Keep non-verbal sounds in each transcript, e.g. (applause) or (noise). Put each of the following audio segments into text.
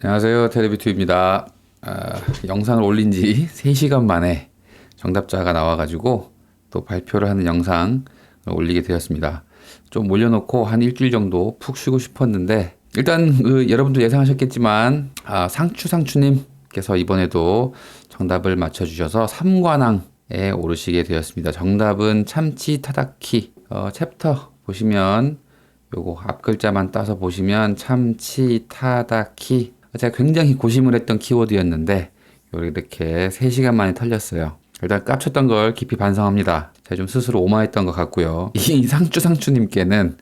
안녕하세요. 텔레비투입니다. 아, 영상을 올린 지 (laughs) 3시간 만에 정답자가 나와가지고 또 발표를 하는 영상을 올리게 되었습니다. 좀 올려놓고 한 일주일 정도 푹 쉬고 싶었는데 일단 그 여러분도 예상하셨겠지만 아, 상추상추님께서 이번에도 정답을 맞춰주셔서 삼관왕에 오르시게 되었습니다. 정답은 참치 타다키 어, 챕터 보시면 요거 앞 글자만 따서 보시면 참치 타다키 제가 굉장히 고심을 했던 키워드였는데 이렇게 3시간 만에 털렸어요. 일단 깝쳤던 걸 깊이 반성합니다. 제가 좀 스스로 오마했던 것 같고요. (laughs) 이 상추 상추님께는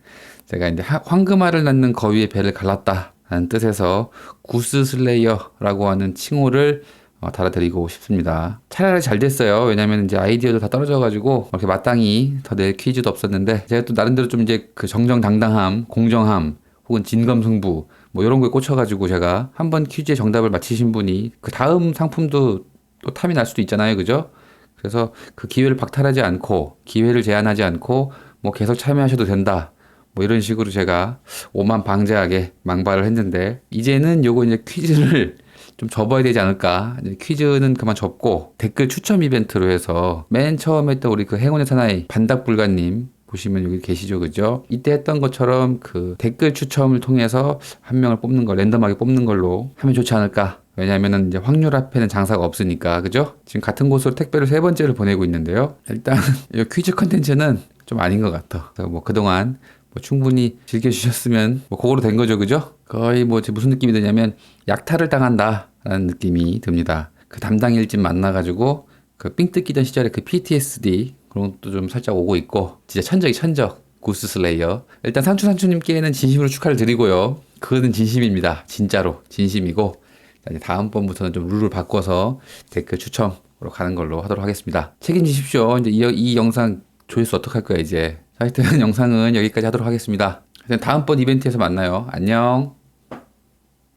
제가 이제 하- 황금알을 낳는 거위의 배를 갈랐다 라는 뜻에서 구스 슬레이어라고 하는 칭호를 어, 달아드리고 싶습니다. 차라리 잘 됐어요. 왜냐면 이제 아이디어도 다 떨어져가지고 이렇게 마땅히 더 낼 퀴즈도 없었는데 제가 또 나름대로 좀 이제 그 정정당당함, 공정함, 혹은 진검승부 뭐 이런 거에 꽂혀가지고 제가 한 번 퀴즈의 정답을 맞히신 분이 그 다음 상품도 또 탐이 날 수도 있잖아요, 그죠? 그래서 그 기회를 박탈하지 않고 기회를 제한하지 않고 뭐 계속 참여하셔도 된다. 뭐 이런 식으로 제가 오만 방자하게 망발을 했는데 이제는 요거 이제 퀴즈를 (laughs) 좀 접어야 되지 않을까. 퀴즈는 그만 접고 댓글 추첨 이벤트로 해서 맨 처음 했던 우리 그 행운의 사나이 반닥불가님 보시면 여기 계시죠, 그죠? 이때 했던 것처럼 그 댓글 추첨을 통해서 한 명을 뽑는 걸 랜덤하게 뽑는 걸로 하면 좋지 않을까. 왜냐면은 이제 확률 앞에는 장사가 없으니까, 그죠? 지금 같은 곳으로 택배를 세 번째를 보내고 있는데요. 일단 (laughs) 이 퀴즈 컨텐츠는 좀 아닌 것 같아. 뭐 그동안 뭐 충분히 즐겨주셨으면 뭐 그거로 된 거죠, 그죠? 거의 뭐 무슨 느낌이 드냐면 약탈을 당한다라는 느낌이 듭니다. 그 담당 일진 만나가지고 그 삥 뜯기던 시절에 그 PTSD 그런 것도 좀 살짝 오고 있고 진짜 천적이 천적 구스 슬레이어 일단 상추 상추님께는 진심으로 축하를 드리고요. 그거는 진심입니다. 진짜로 진심이고 다음번부터는 좀 룰을 바꿔서 댓글 추첨으로 가는 걸로 하도록 하겠습니다. 책임지십시오. 이제 이, 이 영상 조회수 어떡할 거야 이제. 자, 하여튼 (laughs) 영상은 여기까지 하도록 하겠습니다. 하여튼 다음번 이벤트에서 만나요. 안녕.